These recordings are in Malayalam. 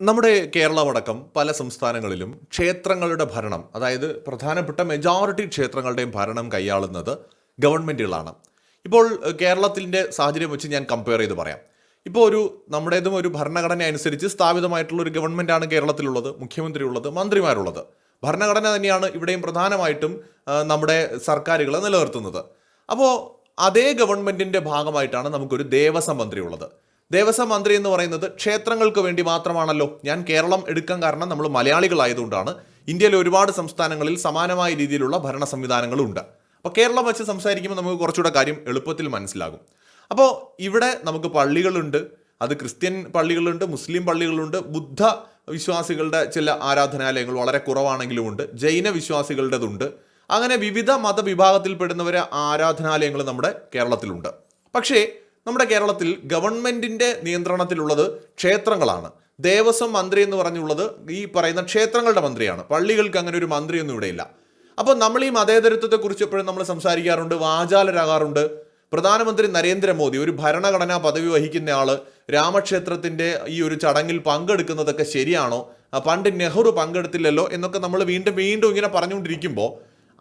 നമ്മുടെ കേരളമടക്കം പല സംസ്ഥാനങ്ങളിലും ക്ഷേത്രങ്ങളുടെ ഭരണം അതായത് പ്രധാനപ്പെട്ട മെജോറിറ്റി ക്ഷേത്രങ്ങളുടെയും ഭരണം കൈയാളുന്നത് ഗവൺമെന്റുകളാണ് ഇപ്പോൾ കേരളത്തിന്റെ സാഹചര്യം വെച്ച് ഞാൻ കമ്പയർ ചെയ്ത് പറയാം. ഇപ്പോൾ ഒരു നമ്മുടേതും ഒരു ഭരണഘടന അനുസരിച്ച് സ്ഥാപിതമായിട്ടുള്ള ഒരു ഗവൺമെന്റാണ് കേരളത്തിലുള്ളത് മുഖ്യമന്ത്രി ഉള്ളത് മന്ത്രിമാരുള്ളത്. ഭരണഘടന തന്നെയാണ് ഇവിടെയും പ്രധാനമായിട്ടും നമ്മുടെ സർക്കാരുകളെ നിലനിർത്തുന്നത്. അപ്പോൾ അതേ ഗവൺമെന്റിന്റെ ഭാഗമായിട്ടാണ് നമുക്കൊരു ദേവസ്വം മന്ത്രി ഉള്ളത് ദേവസ്വം മന്ത്രി എന്ന് പറയുന്നത് ക്ഷേത്രങ്ങൾക്ക് വേണ്ടി മാത്രമാണല്ലോ. ഞാൻ കേരളം എടുക്കാൻ കാരണം നമ്മൾ മലയാളികളായതുകൊണ്ടാണ്. ഇന്ത്യയിലെ ഒരുപാട് സംസ്ഥാനങ്ങളിൽ സമാനമായ രീതിയിലുള്ള ഭരണ സംവിധാനങ്ങളുണ്ട് അപ്പോൾ കേരളം വെച്ച് സംസാരിക്കുമ്പോൾ നമുക്ക് കുറച്ചുകൂടെ കാര്യം എളുപ്പത്തിൽ മനസ്സിലാകും. അപ്പോൾ ഇവിടെ നമുക്ക് പള്ളികളുണ്ട്. അത് ക്രിസ്ത്യൻ പള്ളികളുണ്ട് മുസ്ലിം പള്ളികളുണ്ട്. ബുദ്ധ വിശ്വാസികളുടെ ചില ആരാധനാലയങ്ങൾ വളരെ കുറവാണെങ്കിലും ഉണ്ട്. ജൈന വിശ്വാസികളുടേതുണ്ട്. അങ്ങനെ വിവിധ മതവിഭാഗത്തിൽപ്പെടുന്നവരെ ആരാധനാലയങ്ങൾ നമ്മുടെ കേരളത്തിലുണ്ട്. പക്ഷേ നമ്മുടെ കേരളത്തിൽ ഗവൺമെന്റിന്റെ നിയന്ത്രണത്തിലുള്ളത് ക്ഷേത്രങ്ങളാണ്. ദേവസ്വം മന്ത്രി എന്ന് പറഞ്ഞുള്ളത് ഈ പറയുന്ന ക്ഷേത്രങ്ങളുടെ മന്ത്രിയാണ്. പള്ളികൾക്ക് അങ്ങനെ ഒരു മന്ത്രിയൊന്നും ഇവിടെയില്ല. അപ്പോൾ നമ്മൾ ഈ മതേതരത്വത്തെക്കുറിച്ച് എപ്പോഴും നമ്മൾ സംസാരിക്കാറുണ്ട് വാചാലരാകാറുണ്ട്. പ്രധാനമന്ത്രി നരേന്ദ്രമോദി ഒരു ഭരണഘടനാ പദവി വഹിക്കുന്ന ആൾ രാമക്ഷേത്രത്തിന്റെ ഈ ഒരു ചടങ്ങിൽ പങ്കെടുക്കുന്നതൊക്കെ ശരിയാണോ? പണ്ട് നെഹ്റു പങ്കെടുത്തില്ലല്ലോ എന്നൊക്കെ നമ്മൾ വീണ്ടും വീണ്ടും ഇങ്ങനെ പറഞ്ഞുകൊണ്ടിരിക്കുമ്പോൾ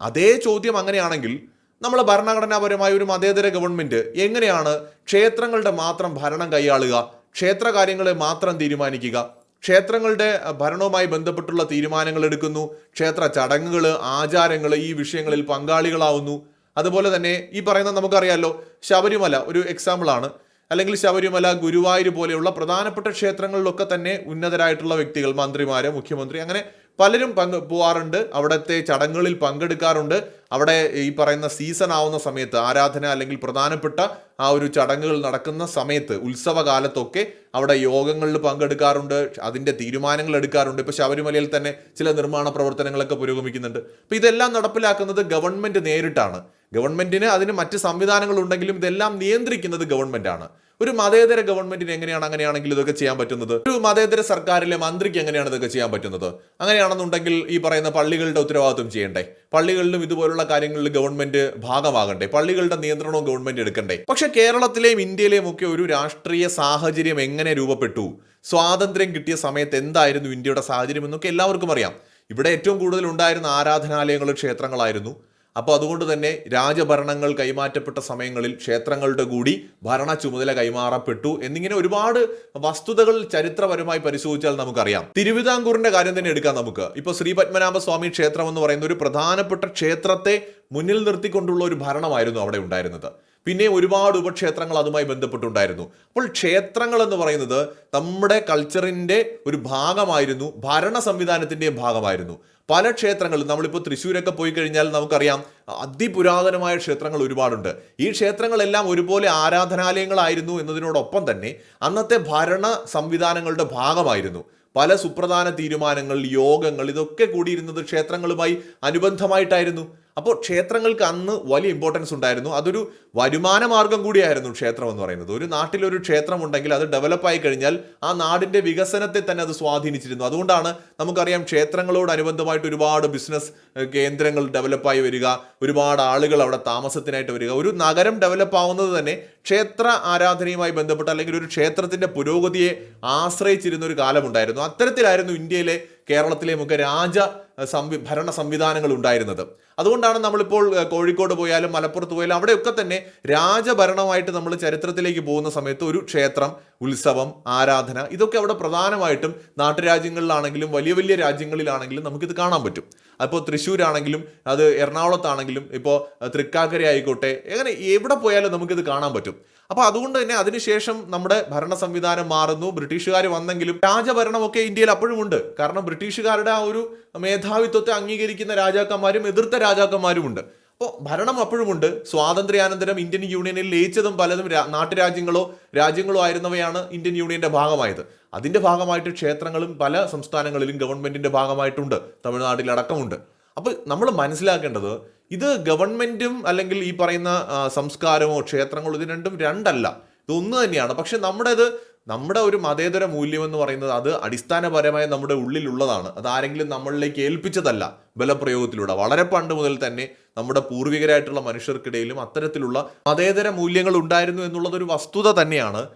അതേ ചോദ്യം അങ്ങനെയാണെങ്കിൽ നമ്മൾ ഭരണഘടനാപരമായ ഒരു മതേതര ഗവൺമെന്റ് എങ്ങനെയാണ് ക്ഷേത്രങ്ങളുടെ മാത്രം ഭരണം കൈയാളുക? ക്ഷേത്ര കാര്യങ്ങളെ മാത്രം തീരുമാനിക്കുക. ക്ഷേത്രങ്ങളുടെ ഭരണവുമായി ബന്ധപ്പെട്ടുള്ള തീരുമാനങ്ങൾ എടുക്കുന്നു. ക്ഷേത്ര ചടങ്ങുകൾ ആചാരങ്ങൾ ഈ വിഷയങ്ങളിൽ പങ്കാളികളാവുന്നു. അതുപോലെ തന്നെ ഈ പറയുന്ന നമുക്കറിയാലോ ശബരിമല ഒരു എക്സാമ്പിളാണ് അല്ലെങ്കിൽ ശബരിമല ഗുരുവായൂർ പോലെയുള്ള പ്രധാനപ്പെട്ട ക്ഷേത്രങ്ങളിലൊക്കെ തന്നെ ഉന്നതരായിട്ടുള്ള വ്യക്തികൾ മന്ത്രിമാർ മുഖ്യമന്ത്രി അങ്ങനെ പലരും പങ്ക് പോവാറുണ്ട്. അവിടുത്തെ ചടങ്ങുകളിൽ പങ്കെടുക്കാറുണ്ട്. അവിടെ ഈ പറയുന്ന സീസൺ ആവുന്ന സമയത്ത് ആരാധന അല്ലെങ്കിൽ പ്രധാനപ്പെട്ട ആ ഒരു ചടങ്ങുകൾ നടക്കുന്ന സമയത്ത് ഉത്സവകാലത്തൊക്കെ അവിടെ യോഗങ്ങളിൽ പങ്കെടുക്കാറുണ്ട്. അതിന്റെ തീരുമാനങ്ങൾ എടുക്കാറുണ്ട്. ഇപ്പോൾ ശബരിമലയിൽ തന്നെ ചില നിർമ്മാണ പ്രവർത്തനങ്ങളൊക്കെ പുരോഗമിക്കുന്നുണ്ട്. അപ്പോൾ ഇതെല്ലാം നടപ്പിലാക്കുന്നത് ഗവൺമെന്റ് നേരിട്ടാണ്. ഗവൺമെന്റിന് അതിന് മറ്റ് സംവിധാനങ്ങളുണ്ടെങ്കിലും ഇതെല്ലാം നിയന്ത്രിക്കുന്നത് ഗവൺമെന്റ് ആണ് ഒരു മതേതര ഗവൺമെന്റിന് എങ്ങനെയാണ് അങ്ങനെയാണെങ്കിൽ ഇതൊക്കെ ചെയ്യാൻ പറ്റുന്നത്? ഒരു മതേതര സർക്കാരിലെ മന്ത്രിക്ക് എങ്ങനെയാണ് ഇതൊക്കെ ചെയ്യാൻ പറ്റുന്നത്? അങ്ങനെയാണെന്നുണ്ടെങ്കിൽ ഈ പറയുന്ന പള്ളികളുടെ ഉത്തരവാദിത്വം ചെയ്യണ്ടേ? പള്ളികളിലും ഇതുപോലുള്ള കാര്യങ്ങളിൽ ഗവൺമെന്റ് ഭാഗമാകണ്ടേ? പള്ളികളുടെ നിയന്ത്രണവും ഗവൺമെന്റ് എടുക്കണ്ടേ? പക്ഷെ കേരളത്തിലെയും ഇന്ത്യയിലെയും ഒക്കെ ഒരു രാഷ്ട്രീയ സാഹചര്യം എങ്ങനെ രൂപപ്പെട്ടു? സ്വാതന്ത്ര്യം കിട്ടിയ സമയത്ത് എന്തായിരുന്നു ഇന്ത്യയുടെ സാഹചര്യം എന്നൊക്കെ എല്ലാവർക്കും അറിയാം. ഇവിടെ ഏറ്റവും കൂടുതൽ ഉണ്ടായിരുന്ന ആരാധനാലയങ്ങളും ക്ഷേത്രങ്ങളായിരുന്നു. അപ്പോൾ അതുകൊണ്ട് തന്നെ രാജഭരണങ്ങൾ കൈമാറ്റപ്പെട്ട സമയങ്ങളിൽ ക്ഷേത്രങ്ങളുടെ കൂടി ഭരണ ചുമതല കൈമാറപ്പെട്ടു എന്നിങ്ങനെ ഒരുപാട് വസ്തുതകൾ ചരിത്രപരമായി പരിശോധിച്ചാൽ നമുക്കറിയാം. തിരുവിതാംകൂറിന്റെ കാര്യം തന്നെ എടുക്കാം നമുക്ക്. ഇപ്പോൾ ശ്രീ പത്മനാഭ സ്വാമി ക്ഷേത്രം എന്ന് പറയുന്ന ഒരു പ്രധാനപ്പെട്ട ക്ഷേത്രത്തെ മുന്നിൽ നിർത്തിക്കൊണ്ടുള്ള ഒരു ഭരണമായിരുന്നു അവിടെ ഉണ്ടായിരുന്നത്. പിന്നെ ഒരുപാട് ഉപക്ഷേത്രങ്ങൾ അതുമായി ബന്ധപ്പെട്ടുണ്ടായിരുന്നു. അപ്പോൾ ക്ഷേത്രങ്ങൾ എന്ന് പറയുന്നത് നമ്മുടെ കൾച്ചറിന്റെ ഒരു ഭാഗമായിരുന്നു ഭരണ സംവിധാനത്തിന്റെയും ഭാഗമായിരുന്നു. പല ക്ഷേത്രങ്ങളും നമ്മളിപ്പോൾ തൃശ്ശൂരൊക്കെ പോയി കഴിഞ്ഞാൽ നമുക്കറിയാം അതിപുരാതനമായ ക്ഷേത്രങ്ങൾ ഒരുപാടുണ്ട്. ഈ ക്ഷേത്രങ്ങളെല്ലാം ഒരുപോലെ ആരാധനാലയങ്ങളായിരുന്നു എന്നതിനോടൊപ്പം തന്നെ അന്നത്തെ ഭരണ സംവിധാനങ്ങളുടെ ഭാഗമായിരുന്നു. പല സുപ്രധാന തീരുമാനങ്ങൾ യോഗങ്ങൾ ഇതൊക്കെ കൂടിയിരുന്നത് ക്ഷേത്രങ്ങളുമായി അനുബന്ധമായിട്ടായിരുന്നു. അപ്പോൾ ക്ഷേത്രങ്ങൾക്ക് അന്ന് വലിയ ഇമ്പോർട്ടൻസ് ഉണ്ടായിരുന്നു. അതൊരു വരുമാന മാർഗം കൂടിയായിരുന്നു ക്ഷേത്രം എന്ന് പറയുന്നത്. ഒരു നാട്ടിലൊരു ക്ഷേത്രം ഉണ്ടെങ്കിൽ അത് ഡെവലപ്പായി കഴിഞ്ഞാൽ ആ നാടിന്റെ വികസനത്തെ തന്നെ അത് സ്വാധീനിച്ചിരുന്നു. അതുകൊണ്ടാണ് നമുക്കറിയാം ക്ഷേത്രങ്ങളോടനുബന്ധമായിട്ട് ഒരുപാട് ബിസിനസ് കേന്ദ്രങ്ങൾ ഡെവലപ്പായി വരിക. ഒരുപാട് ആളുകൾ അവിടെ താമസത്തിനായിട്ട് വരിക. ഒരു നഗരം ഡെവലപ്പ് ആവുന്നത് തന്നെ ക്ഷേത്ര ആരാധനയുമായി ബന്ധപ്പെട്ട് അല്ലെങ്കിൽ ഒരു ക്ഷേത്രത്തിന്റെ പുരോഗതിയെ ആശ്രയിച്ചിരുന്ന ഒരു കാലമുണ്ടായിരുന്നു. അത്തരത്തിലായിരുന്നു ഇന്ത്യയിലെ കേരളത്തിലെയും ഒക്കെ രാജ സംവി ഭരണ സംവിധാനങ്ങൾ ഉണ്ടായിരുന്നത്. അതുകൊണ്ടാണ് നമ്മളിപ്പോൾ കോഴിക്കോട് പോയാലും മലപ്പുറത്ത് പോയാലും അവിടെയൊക്കെ തന്നെ രാജഭരണമായിട്ട് നമ്മൾ ചരിത്രത്തിലേക്ക് പോകുന്ന സമയത്ത് ഒരു ക്ഷേത്രം ഉത്സവം ആരാധന ഇതൊക്കെ അവിടെ പ്രധാനമായിട്ടും നാട്ടുരാജ്യങ്ങളിലാണെങ്കിലും വലിയ വലിയ രാജ്യങ്ങളിലാണെങ്കിലും നമുക്കിത് കാണാൻ പറ്റും. അപ്പോൾ തൃശ്ശൂരാണെങ്കിലും അത് എറണാകുളത്താണെങ്കിലും ഇപ്പോൾ തൃക്കാക്കര ആയിക്കോട്ടെ അങ്ങനെ എവിടെ പോയാലും നമുക്കിത് കാണാൻ പറ്റും. അപ്പോൾ അതുകൊണ്ട് തന്നെ അതിനുശേഷം നമ്മുടെ ഭരണ സംവിധാനം മാറുന്നു. ബ്രിട്ടീഷുകാർ വന്നെങ്കിലും രാജഭരണമൊക്കെ ഇന്ത്യയിൽ അപ്പോഴും ഉണ്ട്. കാരണം ബ്രിട്ടീഷുകാരുടെ ആ ഒരു മേധാവിത്വത്തെ അംഗീകരിക്കുന്ന രാജാക്കന്മാരും എതിർത്ത രാജാക്കന്മാരുമുണ്ട്. അപ്പോൾ ഭരണം അപ്പോഴുമുണ്ട്. സ്വാതന്ത്ര്യാനന്തരം ഇന്ത്യൻ യൂണിയനിൽ ലയിച്ചതും പലതും നാട്ടുരാജ്യങ്ങളോ രാജ്യങ്ങളോ ആയിരുന്നവയാണ് ഇന്ത്യൻ യൂണിയന്റെ ഭാഗമായത്. അതിന്റെ ഭാഗമായിട്ട് ക്ഷേത്രങ്ങളും പല സംസ്ഥാനങ്ങളിലും ഗവൺമെന്റിന്റെ ഭാഗമായിട്ടുണ്ട്. തമിഴ്നാട്ടിലടക്കമുണ്ട് അപ്പോൾ നമ്മൾ മനസ്സിലാക്കേണ്ടത് ഇത് ഗവൺമെന്റും അല്ലെങ്കിൽ ഈ പറയുന്ന സംസ്കാരമോ ക്ഷേത്രങ്ങളോ ഇത് രണ്ടും രണ്ടല്ല. ഇത് ഒന്ന് തന്നെയാണ്. പക്ഷെ നമ്മുടെ ഇത് നമ്മുടെ ഒരു മതേതര മൂല്യം എന്ന് പറയുന്നത് അത് അടിസ്ഥാനപരമായി നമ്മുടെ ഉള്ളിലുള്ളതാണ്. അത് ആരെങ്കിലും നമ്മളിലേക്ക് ഏൽപ്പിച്ചതല്ല ബലപ്രയോഗത്തിലൂടെ. വളരെ പണ്ട് മുതൽ തന്നെ നമ്മുടെ പൂർവികരായിട്ടുള്ള മനുഷ്യർക്കിടയിലും അത്തരത്തിലുള്ള മതേതര മൂല്യങ്ങൾ ഉണ്ടായിരുന്നു എന്നുള്ളതൊരു വസ്തുത തന്നെയാണ്.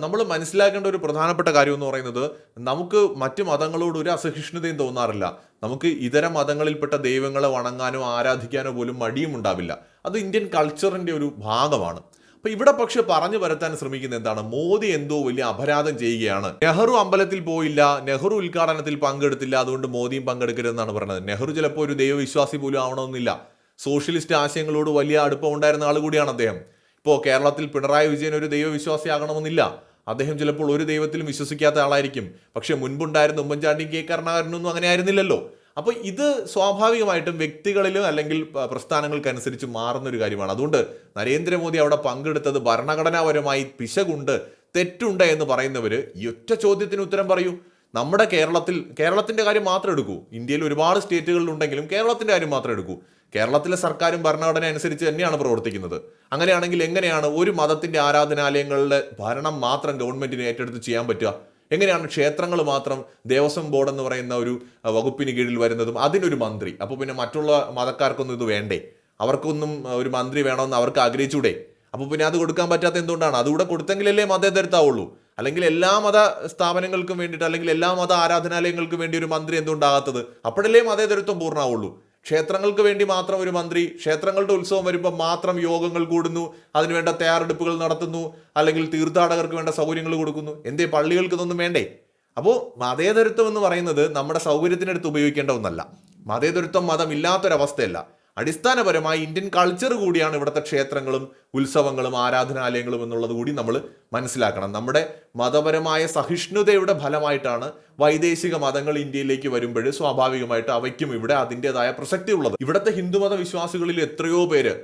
നമ്മൾ മനസ്സിലാക്കേണ്ട ഒരു പ്രധാനപ്പെട്ട കാര്യം എന്ന് പറയുന്നത് നമുക്ക് മറ്റ് മതങ്ങളോട് ഒരു അസഹിഷ്ണുതയും തോന്നാറില്ല. നമുക്ക് ഇതര മതങ്ങളിൽപ്പെട്ട ദൈവങ്ങളെ വണങ്ങാനോ ആരാധിക്കാനോ പോലും മടിയും ഉണ്ടാവില്ല. അത് ഇന്ത്യൻ കൾച്ചറിന്റെ ഒരു ഭാഗമാണ്. അപ്പൊ ഇവിടെ പക്ഷെ പറഞ്ഞു വരുത്താൻ ശ്രമിക്കുന്ന എന്താണ്? മോദി എന്തോ വലിയ അപരാധം ചെയ്യുകയാണ്. നെഹ്റു അമ്പലത്തിൽ പോയില്ല നെഹ്റു ഉദ്ഘാടനത്തിൽ പങ്കെടുത്തില്ല അതുകൊണ്ട് മോദിയും പങ്കെടുക്കരുതെന്നാണ് പറയുന്നത് നെഹ്റു ചിലപ്പോൾ ഒരു ദൈവവിശ്വാസി പോലും ആവണമെന്നില്ല. സോഷ്യലിസ്റ്റ് ആശയങ്ങളോട് വലിയ അടുപ്പം ഉണ്ടായിരുന്ന ആൾ കൂടിയാണ് അദ്ദേഹം. ഇപ്പോൾ കേരളത്തിൽ പിണറായി വിജയൻ ഒരു ദൈവവിശ്വാസിയാകണമെന്നില്ല അദ്ദേഹം ചിലപ്പോൾ ഒരു ദൈവത്തിലും വിശ്വസിക്കാത്ത ആളായിരിക്കും. പക്ഷെ മുൻപുണ്ടായിരുന്ന ഉമ്മൻചാണ്ടിയും കെ കരുണാകരനൊന്നും അങ്ങനെ ആയിരുന്നില്ലല്ലോ. അപ്പോൾ ഇത് സ്വാഭാവികമായിട്ടും വ്യക്തികളിലും അല്ലെങ്കിൽ പ്രസ്ഥാനങ്ങൾക്കനുസരിച്ച് മാറുന്ന ഒരു കാര്യമാണ്. അതുകൊണ്ട് നരേന്ദ്രമോദി അവിടെ പങ്കെടുത്തത് ഭരണഘടനാപരമായി പിശകുണ്ട് തെറ്റുണ്ട് എന്ന് പറയുന്നവർ ഈ ഒറ്റ ചോദ്യത്തിന് ഉത്തരം പറയൂ. നമ്മുടെ കേരളത്തിൽ കേരളത്തിന്റെ കാര്യം മാത്രം എടുക്കൂ. ഇന്ത്യയിൽ ഒരുപാട് സ്റ്റേറ്റുകളിലുണ്ടെങ്കിലും കേരളത്തിന്റെ കാര്യം മാത്രം എടുക്കൂ. കേരളത്തിലെ സർക്കാരും ഭരണഘടന അനുസരിച്ച് തന്നെയാണ് പ്രവർത്തിക്കുന്നത്. അങ്ങനെയാണെങ്കിൽ എങ്ങനെയാണ് ഒരു മതത്തിന്റെ ആരാധനാലയങ്ങളുടെ ഭരണം മാത്രം ഗവൺമെന്റിന് ഏറ്റെടുത്ത് ചെയ്യാൻ പറ്റുക? എങ്ങനെയാണ് ക്ഷേത്രങ്ങൾ മാത്രം ദേവസ്വം ബോർഡ് എന്ന് പറയുന്ന ഒരു വകുപ്പിന് കീഴിൽ വരുന്നതും അതിനൊരു മന്ത്രി. അപ്പോൾ പിന്നെ മറ്റുള്ള മതക്കാർക്കൊന്നും ഇത് വേണ്ടേ? അവർക്കൊന്നും ഒരു മന്ത്രി വേണമെന്ന് അവർക്ക് ആഗ്രഹിച്ചൂടെ? അപ്പോൾ പിന്നെ അത് കൊടുക്കാൻ പറ്റാത്ത എന്തുകൊണ്ടാണ്? അതുകൂടെ കൊടുത്തെങ്കിലല്ലേ മതേതരത്താവുള്ളൂ. അല്ലെങ്കിൽ എല്ലാ മത സ്ഥാപനങ്ങൾക്കും വേണ്ടിയിട്ട് അല്ലെങ്കിൽ എല്ലാ മത ആരാധനാലയങ്ങൾക്കും വേണ്ടി ഒരു മന്ത്രി എന്തുകൊണ്ടാകാത്തത്? അപ്പോഴല്ലേ മതേതരത്വം പൂർണമാവുള്ളൂ. ക്ഷേത്രങ്ങൾക്ക് വേണ്ടി മാത്രം ഒരു മന്ത്രി ക്ഷേത്രങ്ങളുടെ ഉത്സവം വരുമ്പോൾ മാത്രം യോഗങ്ങൾ കൂടുന്നു അതിനുവേണ്ട തയ്യാറെടുപ്പുകൾ നടത്തുന്നു അല്ലെങ്കിൽ തീർത്ഥാടകർക്ക് വേണ്ട സൗകര്യങ്ങൾ കൊടുക്കുന്നു. എന്തേ പള്ളികൾക്ക് ഇതൊന്നും വേണ്ടേ? അപ്പോൾ മതേതരത്വം എന്ന് പറയുന്നത് നമ്മുടെ സൗകര്യത്തിനടുത്ത് ഉപയോഗിക്കേണ്ട ഒന്നല്ല. മതേതരത്വം മതം ഇല്ലാത്തൊരവസ്ഥയല്ല. അടിസ്ഥാനപരമായി ഇന്ത്യൻ കൾച്ചർ കൂടിയാണ് ഇവിടുത്തെ ക്ഷേത്രങ്ങളും ഉത്സവങ്ങളും ആരാധനാലയങ്ങളും എന്നുള്ളത് കൂടി നമ്മൾ മനസ്സിലാക്കണം. നമ്മുടെ മതപരമായ സഹിഷ്ണുതയുടെ ഫലമായിട്ടാണ് വൈദേശിക മതങ്ങൾ ഇന്ത്യയിലേക്ക് വരുമ്പോൾ സ്വാഭാവികമായിട്ട് അവയ്ക്കും ഇവിടെ അതിന്റെതായ പ്രസക്തി ഉള്ളത്. ഇവിടുത്തെ ഹിന്ദുമത വിശ്വാസികളിൽ എത്രയോ പേര്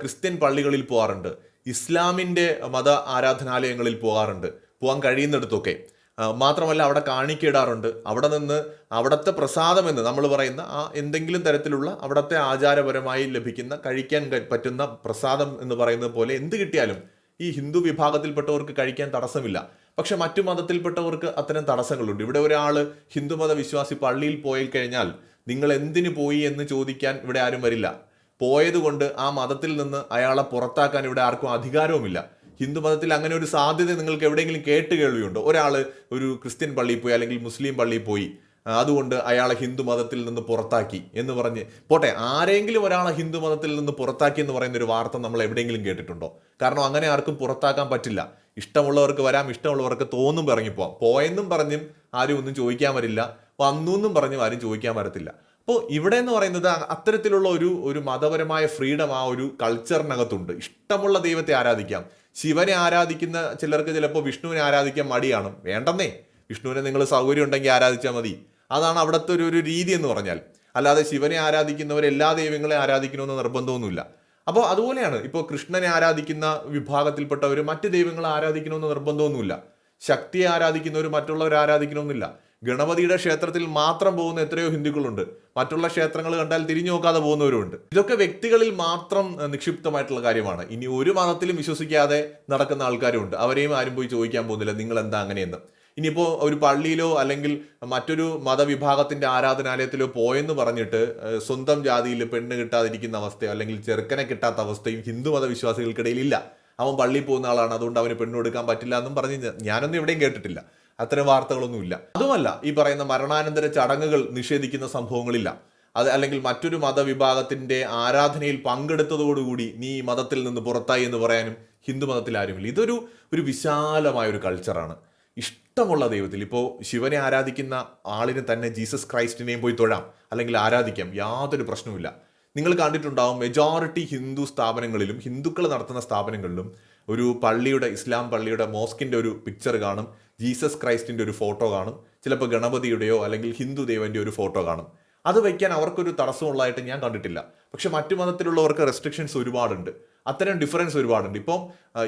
ക്രിസ്ത്യൻ പള്ളികളിൽ പോകാറുണ്ട്. ഇസ്ലാമിന്റെ മത ആരാധനാലയങ്ങളിൽ പോകാറുണ്ട്. പോകാൻ കഴിയുന്നിടത്തൊക്കെ. മാത്രമല്ല അവിടെ കാണിക്കിടാറുണ്ട് അവിടെ നിന്ന് അവിടുത്തെ പ്രസാദമെന്ന് നമ്മൾ പറയുന്ന ആ എന്തെങ്കിലും തരത്തിലുള്ള അവിടുത്തെ ആചാരപരമായി ലഭിക്കുന്ന കഴിക്കാൻ പറ്റുന്ന പ്രസാദം എന്ന് പറയുന്നത് പോലെ എന്ത് കിട്ടിയാലും ഈ ഹിന്ദു വിഭാഗത്തിൽപ്പെട്ടവർക്ക് കഴിക്കാൻ തടസ്സമില്ല. പക്ഷെ മറ്റു മതത്തിൽപ്പെട്ടവർക്ക് അത്തരം തടസ്സങ്ങളുണ്ട്. ഇവിടെ ഒരാൾ ഹിന്ദുമത വിശ്വാസി പള്ളിയിൽ പോയി കഴിഞ്ഞാൽ നിങ്ങൾ എന്തിനു പോയി എന്ന് ചോദിക്കാൻ ഇവിടെ ആരും വരില്ല. പോയതുകൊണ്ട് ആ മതത്തിൽ നിന്ന് അയാളെ പുറത്താക്കാൻ ഇവിടെ ആർക്കും അധികാരവുമില്ല. ഹിന്ദു മതത്തിൽ അങ്ങനെ ഒരു സാധ്യത നിങ്ങൾക്ക് എവിടെയെങ്കിലും കേട്ട് കേൾവിയുണ്ടോ? ഒരാൾ ഒരു ക്രിസ്ത്യൻ പള്ളിയിൽ പോയി അല്ലെങ്കിൽ മുസ്ലിം പള്ളിയിൽ പോയി അതുകൊണ്ട് അയാളെ ഹിന്ദു മതത്തിൽ നിന്ന് പുറത്താക്കി എന്ന് പറഞ്ഞ് പോട്ടെ ആരെങ്കിലും ഒരാളെ ഹിന്ദു മതത്തിൽ നിന്ന് പുറത്താക്കി എന്ന് പറയുന്ന ഒരു വാർത്ത നമ്മൾ എവിടെയെങ്കിലും കേട്ടിട്ടുണ്ടോ? കാരണം അങ്ങനെ ആർക്കും പുറത്താക്കാൻ പറ്റില്ല. ഇഷ്ടമുള്ളവർക്ക് വരാം ഇഷ്ടമുള്ളവർക്ക് തോന്നും ഇറങ്ങിപ്പോവാം. പോയെന്നും പറഞ്ഞും ആരും ഒന്നും ചോദിക്കാൻ വരില്ല വന്നു എന്നും പറഞ്ഞും ആരും ചോദിക്കാൻ വരത്തില്ല. അപ്പോൾ ഇവിടെ എന്ന് പറയുന്നത് അത്തരത്തിലുള്ള ഒരു ഒരു മതപരമായ ഫ്രീഡം ആ ഒരു കൾച്ചറിനകത്തുണ്ട്. ഇഷ്ടമുള്ള ദൈവത്തെ ആരാധിക്കാം. ശിവനെ ആരാധിക്കുന്ന ചിലർക്ക് ചിലപ്പോൾ വിഷ്ണുവിനെ ആരാധിക്കാൻ മടിയാണ്. വേണ്ടെന്നേ. വിഷ്ണുവിനെ നിങ്ങൾ സൗകര്യം ഉണ്ടെങ്കിൽ ആരാധിച്ചാൽ മതി. അതാണ് അവിടുത്തെ ഒരു ഒരു രീതി എന്ന് പറഞ്ഞാൽ. അല്ലാതെ ശിവനെ ആരാധിക്കുന്നവർ എല്ലാ ദൈവങ്ങളെ ആരാധിക്കണമെന്ന് നിർബന്ധമൊന്നുമില്ല. അപ്പോൾ അതുപോലെയാണ് ഇപ്പോൾ കൃഷ്ണനെ ആരാധിക്കുന്ന വിഭാഗത്തിൽപ്പെട്ടവർ മറ്റ് ദൈവങ്ങളെ ആരാധിക്കണമെന്ന് നിർബന്ധമൊന്നുമില്ല. ശക്തിയെ ആരാധിക്കുന്നവർ മറ്റുള്ളവരെ ആരാധിക്കണമെന്നില്ല. ഗണപതിയുടെ ക്ഷേത്രത്തിൽ മാത്രം പോകുന്ന എത്രയോ ഹിന്ദുക്കളുണ്ട്. മറ്റുള്ള ക്ഷേത്രങ്ങൾ കണ്ടാൽ തിരിഞ്ഞു നോക്കാതെ പോകുന്നവരുമുണ്ട്. ഇതൊക്കെ വ്യക്തികളിൽ മാത്രം നിക്ഷിപ്തമായിട്ടുള്ള കാര്യമാണ്. ഇനി ഒരു മതത്തിലും വിശ്വസിക്കാതെ നടക്കുന്ന ആൾക്കാരുണ്ട് അവരെയും ആരും പോയി ചോദിക്കാൻ പോകുന്നില്ല നിങ്ങൾ എന്താ അങ്ങനെയെന്ന്? ഇനിയിപ്പോൾ ഒരു പള്ളിയിലോ അല്ലെങ്കിൽ മറ്റൊരു മതവിഭാഗത്തിന്റെ ആരാധനാലയത്തിലോ പോയെന്ന് പറഞ്ഞിട്ട് സ്വന്തം ജാതിയിൽ പെണ്ണ് കിട്ടാതിരിക്കുന്ന അവസ്ഥയോ അല്ലെങ്കിൽ ചെറുക്കനെ കിട്ടാത്ത അവസ്ഥയും ഹിന്ദു മതവിശ്വാസികൾക്കിടയിൽ ഇല്ല. അവൻ പള്ളിയിൽ പോകുന്ന ആളാണ് അതുകൊണ്ട് അവന് പെണ്ണ് കൊടുക്കാൻ പറ്റില്ല എന്നും പറഞ്ഞ് ഞാനൊന്നും എവിടെയും കേട്ടിട്ടില്ല. അത്തരം വാർത്തകളൊന്നുമില്ല. അതുമല്ല ഈ പറയുന്ന മരണാനന്തര ചടങ്ങുകൾ നിഷേധിക്കുന്ന സംഭവങ്ങളില്ല. അത് അല്ലെങ്കിൽ മറ്റൊരു മതവിഭാഗത്തിന്റെ ആരാധനയിൽ പങ്കെടുത്തതോടുകൂടി നീ ഈ മതത്തിൽ നിന്ന് പുറത്തായി എന്ന് പറയാനും ഹിന്ദു മതത്തിൽ ആരുമില്ല. ഇതൊരു ഒരു വിശാലമായ ഒരു കൾച്ചറാണ്. ഇഷ്ടമുള്ള ദൈവത്തിൽ. ഇപ്പോൾ ശിവനെ ആരാധിക്കുന്ന ആളിന് തന്നെ ജീസസ് ക്രൈസ്റ്റിനെയും പോയി തൊഴാം. അല്ലെങ്കിൽ ആരാധിക്കാം. യാതൊരു പ്രശ്നവുമില്ല. നിങ്ങൾ കണ്ടിട്ടുണ്ടാവും മെജോറിറ്റി ഹിന്ദു സ്ഥാപനങ്ങളിലും ഹിന്ദുക്കൾ നടത്തുന്ന സ്ഥാപനങ്ങളിലും ഒരു പള്ളിയുടെ ഇസ്ലാം പള്ളിയുടെ മോസ്കിന്റെ ഒരു പിക്ചർ കാണും. ജീസസ് ക്രൈസ്റ്റിന്റെ ഒരു ഫോട്ടോ കാണും. ചിലപ്പോൾ ഗണപതിയുടെയോ അല്ലെങ്കിൽ ഹിന്ദു ദേവന്റെ ഒരു ഫോട്ടോ കാണും. അത് വയ്ക്കാൻ അവർക്കൊരു തടസ്സമുള്ളതായിട്ട് ഞാൻ കണ്ടിട്ടില്ല. പക്ഷെ മറ്റു മതത്തിലുള്ളവർക്ക് റെസ്ട്രിക്ഷൻസ് ഒരുപാടുണ്ട്. അത്തരം ഡിഫറൻസ് ഒരുപാടുണ്ട്. ഇപ്പം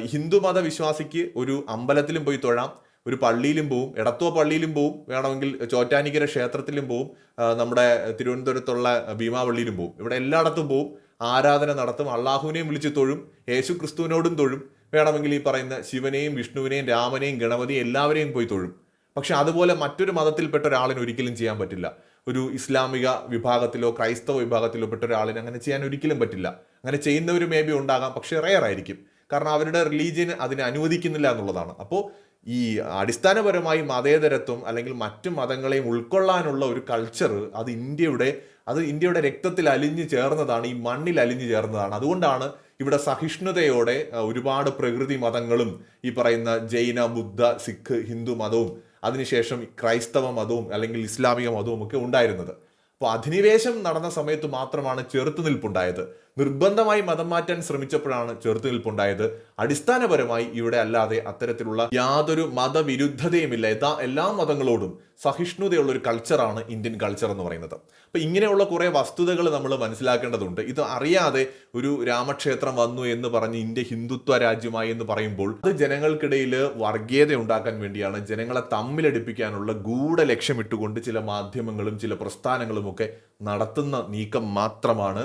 ഹിന്ദു മത വിശ്വാസിക്ക് ഒരു അമ്പലത്തിലും പോയി തൊഴാം ഒരു പള്ളിയിലും പോവും എടത്തോ പള്ളിയിലും പോവും വേണമെങ്കിൽ ചോറ്റാനിക്കര ക്ഷേത്രത്തിലും പോവും നമ്മുടെ തിരുവനന്തപുരത്തുള്ള ഭീമാവള്ളിയിലും പോവും. ഇവിടെ എല്ലായിടത്തും പോവും ആരാധന നടത്തും അള്ളാഹുവിനെയും വിളിച്ച് തൊഴും യേശു ക്രിസ്തുവിനോടും തൊഴും വേണമെങ്കിൽ ഈ പറയുന്ന ശിവനെയും വിഷ്ണുവിനെയും രാമനെയും ഗണപതിയും എല്ലാവരെയും പോയി തൊഴും. പക്ഷെ അതുപോലെ മറ്റൊരു മതത്തിൽപ്പെട്ട ഒരാളിന് ഒരിക്കലും ചെയ്യാൻ പറ്റില്ല. ഒരു ഇസ്ലാമിക വിഭാഗത്തിലോ ക്രൈസ്തവ വിഭാഗത്തിലോ പെട്ട ഒരാളിന് അങ്ങനെ ചെയ്യാൻ ഒരിക്കലും പറ്റില്ല. അങ്ങനെ ചെയ്യുന്നവർ മേ ബി ഉണ്ടാകാം പക്ഷെ റെയർ ആയിരിക്കും. കാരണം അവരുടെ റിലീജിയൻ അതിനെ അനുവദിക്കുന്നില്ല എന്നുള്ളതാണ്. അപ്പോൾ ഈ അടിസ്ഥാനപരമായി മതേതരത്വം അല്ലെങ്കിൽ മറ്റു മതങ്ങളെയും ഉൾക്കൊള്ളാനുള്ള ഒരു കൾച്ചർ അത് ഇന്ത്യയുടെ അത് ഇന്ത്യയുടെ രക്തത്തിൽ അലിഞ്ഞു ചേർന്നതാണ് ഈ മണ്ണിൽ അലിഞ്ഞു ചേർന്നതാണ്. അതുകൊണ്ടാണ് ഇവിടെ സഹിഷ്ണുതയോടെ ഒരുപാട് പ്രകൃതി മതങ്ങളും ഈ പറയുന്ന ജൈന ബുദ്ധ സിഖ് ഹിന്ദു മതവും അതിനുശേഷം ക്രൈസ്തവ മതവും അല്ലെങ്കിൽ ഇസ്ലാമിക മതവും ഒക്കെ ഉണ്ടായിരുന്നത്. അപ്പോൾ അധിനിവേശം നടന്ന സമയത്ത് മാത്രമാണ് ചെറുത്തുനിൽപ്പുണ്ടായത് നിർബന്ധമായി മതം മാറ്റാൻ ശ്രമിച്ചപ്പോഴാണ് ചെറുത്തുനിൽപ്പുണ്ടായത്. അടിസ്ഥാനപരമായി ഇവിടെ അല്ലാതെ അത്തരത്തിലുള്ള യാതൊരു മതവിരുദ്ധതയുമില്ല. എല്ലാ എല്ലാ മതങ്ങളോടും സഹിഷ്ണുതയുള്ള ഒരു കൾച്ചറാണ് ഇന്ത്യൻ കൾച്ചർ എന്ന് പറയുന്നത്. അപ്പൊ ഇങ്ങനെയുള്ള കുറേ വസ്തുതകൾ നമ്മൾ മനസ്സിലാക്കേണ്ടതുണ്ട്. ഇത് അറിയാതെ ഒരു രാമക്ഷേത്രം വന്നു എന്ന് പറഞ്ഞ് ഇന്ത്യ ഹിന്ദുത്വ രാജ്യമായി എന്ന് പറയുമ്പോൾ അത് ജനങ്ങൾക്കിടയിൽ വർഗീയത ഉണ്ടാക്കാൻ വേണ്ടിയാണ് ജനങ്ങളെ തമ്മിലടിപ്പിക്കാനുള്ള ഗൂഢ ലക്ഷ്യമിട്ടുകൊണ്ട് ചില മാധ്യമങ്ങളും ചില പ്രസ്ഥാനങ്ങളും ഒക്കെ നടത്തുന്ന നീക്കം മാത്രമാണ്